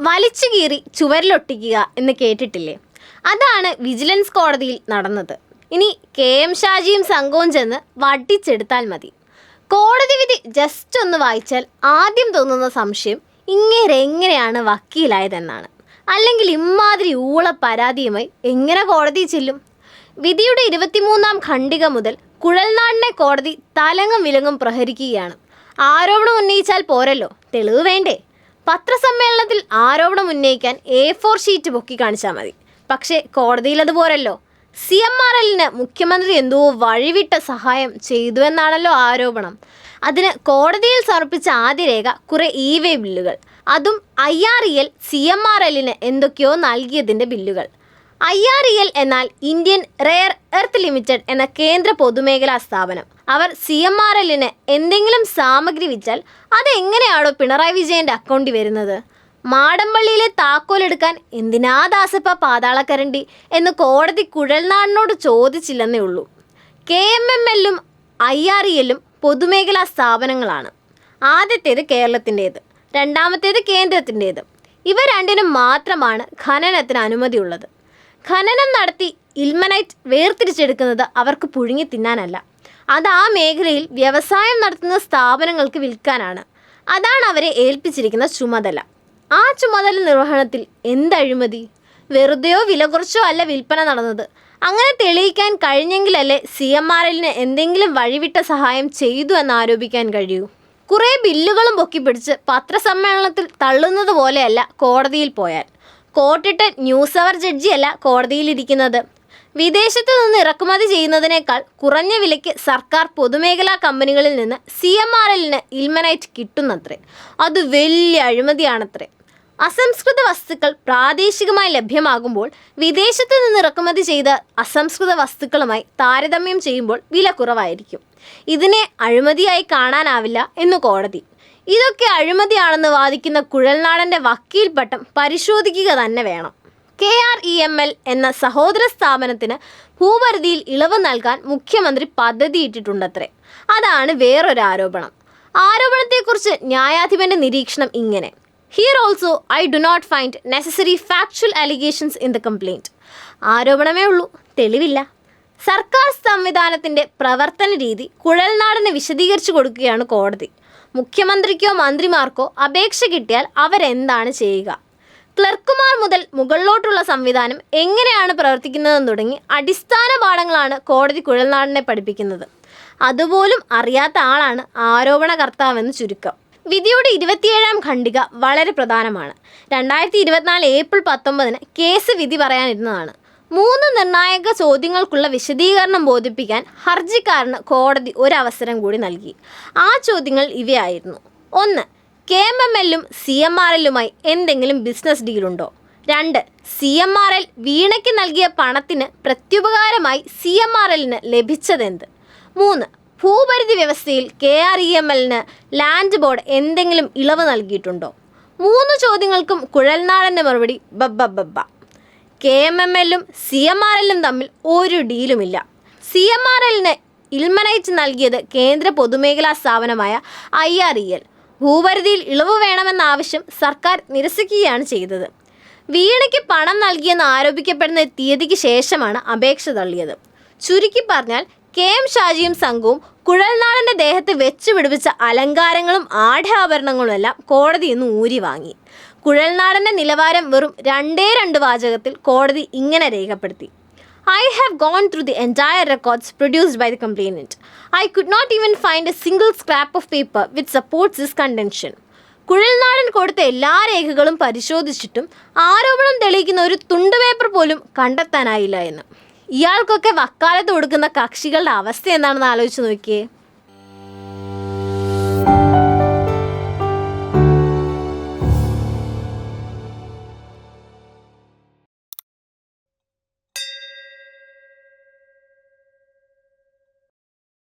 വലിച്ചു കീറി ചുവരിലൊട്ടിക്കുക എന്ന് കേട്ടിട്ടില്ലേ? അതാണ് വിജിലൻസ് കോടതിയിൽ നടന്നത്. ഇനി കെ എം ഷാജിയും സംഘവും ചെന്ന് വട്ടിച്ചെടുത്താൽ മതി. കോടതി വിധി ജസ്റ്റ് ഒന്ന് വായിച്ചാൽ ആദ്യം തോന്നുന്ന സംശയം ഇങ്ങേരെ എങ്ങനെയാണ് വക്കീലായതെന്നാണ്. അല്ലെങ്കിൽ ഇമ്മാതിരി ഊള പരാതിയുമായി എങ്ങനെ കോടതി ചെല്ലും? വിധിയുടെ ഇരുപത്തിമൂന്നാം ഖണ്ഡിക മുതൽ കുഴൽനാടിനെ കോടതി തലങ്ങും വിലങ്ങും പ്രഹരിക്കുകയാണ്. ആരോപണം ഉന്നയിച്ചാൽ പോരല്ലോ. തെളിവ് വേണ്ടേ? പത്രസമ്മേളനത്തിൽ ആരോപണം ഉന്നയിക്കാൻ എ ഫോർ ഷീറ്റ് പൊക്കി കാണിച്ചാൽ മതി. പക്ഷേ കോടതിയിൽ അത് പോരല്ലോ. സി എം ആർ എല്ലിന് മുഖ്യമന്ത്രി എന്തോ വഴിവിട്ട സഹായം ചെയ്തുവെന്നാണല്ലോ ആരോപണം. അതിന് കോടതിയിൽ സമർപ്പിച്ച ആദ്യ രേഖ കുറെ ഇ വേ ബില്ലുകൾ. അതും I R E L C M R എല്ലിന് എന്തൊക്കെയോ നൽകിയതിന്റെ ബില്ലുകൾ. ഐ ആർ ഇ എൽ എന്നാൽ ഇന്ത്യൻ റെയർ എർത്ത് ലിമിറ്റഡ് എന്ന കേന്ദ്ര പൊതുമേഖലാ സ്ഥാപനം. അവർ സി എം ആർ എല്ലിന് എന്തെങ്കിലും സാമഗ്രി വിറ്റാൽ അതെങ്ങനെയാണോ പിണറായി വിജയന്റെ അക്കൗണ്ടിൽ വരുന്നത്? മാടമ്പള്ളിയിലെ താക്കോലെടുക്കാൻ എന്തിനാ ദാസപ്പ പാതാളക്കരണ്ടി എന്ന് കോടതി കുഴൽനാടിനോട് ചോദിച്ചില്ലെന്നേ ഉള്ളൂ. കെ എം എം എല്ലും ഐ ആർ ഇ എല്ലും പൊതുമേഖലാ സ്ഥാപനങ്ങളാണ്. ആദ്യത്തേത് കേരളത്തിന്റേത് രണ്ടാമത്തേത് കേന്ദ്രത്തിന്റേത്. ഇവ രണ്ടിനും മാത്രമാണ് ഖനനത്തിന് അനുമതിയുള്ളത്. ഖനനം നടത്തി ഇൽമനൈറ്റ് വേർതിരിച്ചെടുക്കുന്നത് അവർക്ക് പുഴുങ്ങി തിന്നാനല്ല. അത് ആ മേഖലയിൽ വ്യവസായം നടത്തുന്ന സ്ഥാപനങ്ങൾക്ക് വിൽക്കാനാണ്. അതാണ് അവരെ ഏൽപ്പിച്ചിരിക്കുന്ന ചുമതല. ആ ചുമതല നിർവഹണത്തിൽ എന്തഴിമതി വെറുതെയോ വില കുറച്ചോ അല്ല വിൽപ്പന നടന്നത്. അങ്ങനെ തെളിയിക്കാൻ കഴിഞ്ഞെങ്കിലല്ലേ സി എം ആർ എല്ലിന് എന്തെങ്കിലും വഴിവിട്ട സഹായം ചെയ്തു എന്ന് ആരോപിക്കാൻ കഴിയൂ. കുറേ ബില്ലുകളും പൊക്കിപ്പിടിച്ച് പത്രസമ്മേളനത്തിൽ തള്ളുന്നത് പോലെയല്ല കോടതിയിൽ പോയാൽ. കോട്ടിട്ട ന്യൂസ് അവർ ജഡ്ജിയല്ല കോടതിയിലിരിക്കുന്നത് വിദേശത്ത് നിന്ന് ഇറക്കുമതി ചെയ്യുന്നതിനേക്കാൾ കുറഞ്ഞ വിലയ്ക്ക് സർക്കാർ പൊതുമേഖലാ കമ്പനികളിൽ നിന്ന് സി എം ആർ എല്ലിന് ഇൽമനൈറ്റ് കിട്ടുന്നത്രേ. അത് വലിയ അഴിമതിയാണത്രേ. അസംസ്കൃത വസ്തുക്കൾ പ്രാദേശികമായി ലഭ്യമാകുമ്പോൾ വിദേശത്ത് നിന്ന് ഇറക്കുമതി ചെയ്ത അസംസ്കൃത വസ്തുക്കളുമായി താരതമ്യം ചെയ്യുമ്പോൾ വില കുറവായിരിക്കും. ഇതിനെ അഴിമതിയായി കാണാനാവില്ല എന്ന് കോടതി. ഇതൊക്കെ അഴിമതിയാണെന്ന് വാദിക്കുന്ന കുഴൽനാടന്റെ വക്കീൽ പട്ടം പരിശോധിക്കുക തന്നെ വേണം. K R E M L എന്ന സഹോദര സ്ഥാപനത്തിന് ഭൂപരിധിയിൽ ഇളവ് നൽകാൻ മുഖ്യമന്ത്രി പദ്ധതിയിട്ടിട്ടുണ്ടത്രേ. അതാണ് വേറൊരു ആരോപണം ആരോപണത്തെക്കുറിച്ച് ന്യായാധിപന്റെ നിരീക്ഷണം ഇങ്ങനെ. Here also I do not find necessary factual allegations in the complaint ആരോപണമേ ഉള്ളൂ തെളിവില്ല. സർക്കാർ സംവിധാനത്തിന്റെ പ്രവർത്തന രീതി കുഴൽനാടിന് വിശദീകരിച്ചു കൊടുക്കുകയാണ് കോടതി. മുഖ്യമന്ത്രിക്കോ മന്ത്രിമാർക്കോ അപേക്ഷ കിട്ടിയാൽ അവരെന്താണ് ചെയ്യുക? ക്ലർക്കുമാർ മുതൽ മുകളിലോട്ടുള്ള സംവിധാനം എങ്ങനെയാണ് പ്രവർത്തിക്കുന്നതെന്ന് തുടങ്ങി അടിസ്ഥാന പാഠങ്ങളാണ് കോടതി കുഴൽനാടിനെ പഠിപ്പിക്കുന്നത്. അതുപോലും അറിയാത്ത ആളാണ് ആരോപണകർത്താവെന്ന് ചുരുക്കം. വിധിയുടെ ഇരുപത്തിയേഴാം ഖണ്ഡിക വളരെ പ്രധാനമാണ്. രണ്ടായിരത്തി ഇരുപത്തിനാല് ഏപ്രിൽ പത്തൊമ്പതിന് കേസ് വിധി പറയാനിരുന്നതാണ്. മൂന്ന് നിർണായക ചോദ്യങ്ങൾക്കുള്ള വിശദീകരണം ബോധിപ്പിക്കാൻ ഹർജിക്കാരന് കോടതി ഒരവസരം കൂടി നൽകി. ആ ചോദ്യങ്ങൾ ഇവയായിരുന്നു. ഒന്ന് കെ എം എം എല്ലും സി എം ആർ എല്ലുമായി എന്തെങ്കിലും ബിസിനസ് ഡീലുണ്ടോ രണ്ട് സി എം ആർ എൽ വീണയ്ക്ക് നൽകിയ പണത്തിന് പ്രത്യുപകാരമായി സി എം ആർ എല്ലിന് ലഭിച്ചതെന്ത്? മൂന്ന് ഭൂപരിധി വ്യവസ്ഥയിൽ കെ ആർ ഇ എം എല്ലിന് ലാൻഡ് ബോർഡ് എന്തെങ്കിലും ഇളവ് നൽകിയിട്ടുണ്ടോ? മൂന്ന് ചോദ്യങ്ങൾക്കും കുഴൽനാടന്റെ മറുപടി ബബ്ബബ്ബ കെ എം എം എല്ലും സി എം ആർ എല്ലും തമ്മിൽ ഒരു ഡീലുമില്ല സി എം ആർ എല്ലിന് ഇൽമനയിച്ച് നൽകിയത് കേന്ദ്ര പൊതുമേഖലാ സ്ഥാപനമായ ഐ ആർ ഇ എൽ. ഭൂപരിധിയിൽ ഇളവ് വേണമെന്ന ആവശ്യം സർക്കാർ നിരസിക്കുകയാണ് ചെയ്തത്. വീണയ്ക്ക് പണം നൽകിയെന്ന് ആരോപിക്കപ്പെടുന്ന തീയതിക്ക് ശേഷമാണ് അപേക്ഷ തള്ളിയത്. ചുരുക്കി പറഞ്ഞാൽ കെ എം ഷാജിയും സംഘവും കുഴൽനാടന്റെ ദേഹത്ത് വെച്ച് പിടിപ്പിച്ച അലങ്കാരങ്ങളും ആഢാഭരണങ്ങളും എല്ലാം കോടതി ഇന്ന് ഊരി വാങ്ങി. കുഴൽനാടന്റെ നിലവാരം വെറും രണ്ടേ രണ്ട് വാചകത്തിൽ കോടതി ഇങ്ങനെ രേഖപ്പെടുത്തി. I have gone through the entire records produced by the complainant. I could not even find a single scrap of paper which supports this contention. Kuzhalnadan കൊടുത്ത എല്ലാ രേഖകളും പരിശോധിച്ചിട്ടും ആരോപണം തെളിയിക്കുന്ന ഒരു തുണ്ട് പേപ്പർ പോലും കണ്ടെത്താനായില്ല എന്ന് ഇയാൾക്കൊക്കെ വക്കാലത്ത് കൊടുക്കുന്ന കക്ഷികളുടെ അവസ്ഥ എന്താണെന്ന് ആലോചിച്ച് നോക്കിയേ